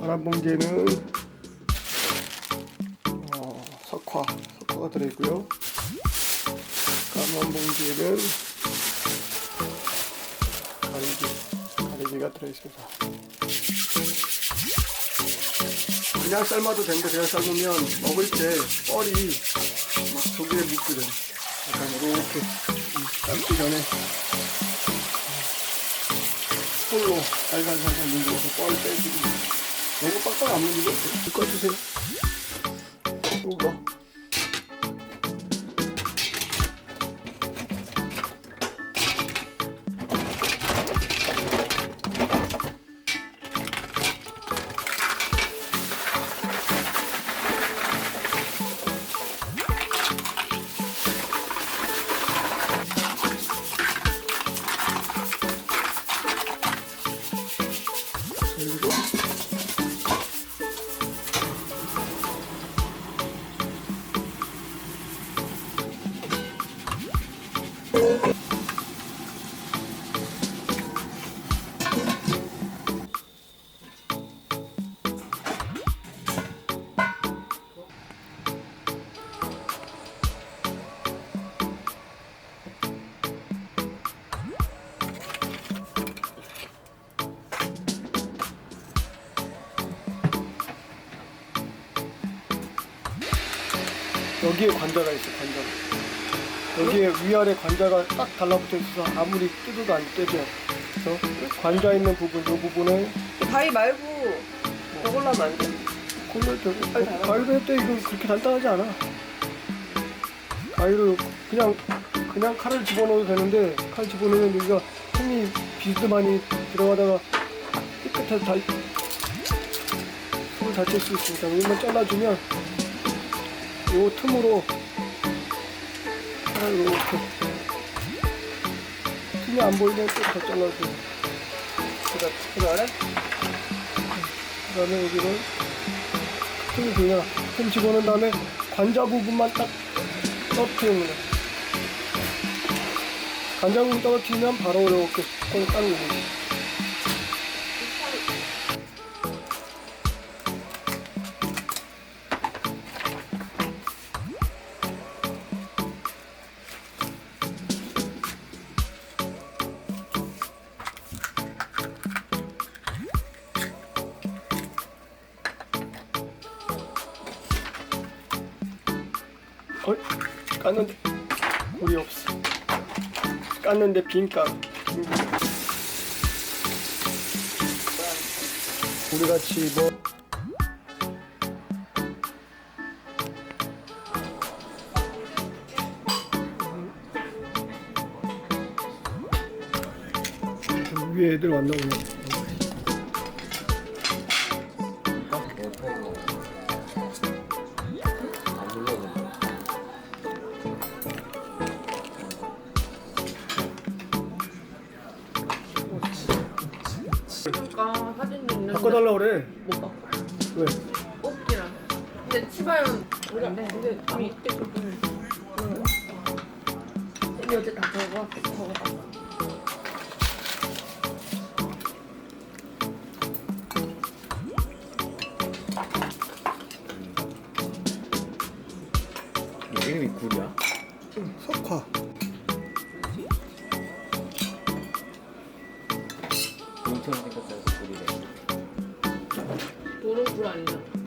파란 봉지에는 어, 석화, 석화가 들어있고요. 까만 봉지에는 가리비, 가리비가 들어있습니다. 그냥 삶아도 되는데 그냥 삶으면 먹을 때 뻘이 막 속에 묻거든. 약간 이렇게 삶기 전에 폴로 살살살살 문질러서 뻘 빼주고 너무 빡빡 안 문지고 꺼주세요. 이거 여기에 관자가 있어 관자 여기에 위아래 관자가 딱 달라붙어 있어서 아무리 뜯어도 안 떼져 그래서 관자 있는 부분 이 부분에 가위 말고 저걸로 하면 안 돼? 저기 가위로 할때 이거 그렇게 간단하지 않아. 가위로 그냥 그냥 칼을 집어넣어도 되는데 칼 집어넣으면 여기가 틈이 비스듬하니 들어가다가 끝에 다 손을 다칠 수 있으니까 이것만 잘라주면 요 틈으로 이렇게 틈이 안 보이면 또더 잘라주고 그래, 그래? 그 다음에 여기를 틈이 보이나 틈 집어넣은 다음에 관자 부분만 딱 거야 관자 부분 떨어뜨리면 바로 이렇게 콩 까는 거지 어? 깠는데 물이 없어. 깠는데 빈가루 우리 같이 뭐. 위에 애들 왔나 보네 그러니까 사진 있는데 바꿔달라 그래. 못 바꿔 왜? 뽑기랑. 근데 치마는 근데 근데 이미 이때 그분 이미 어제 다 적어 적어 이름이 굴이야? 석화 용처럼 생겼어요 굴이래. 노른 불 아니잖아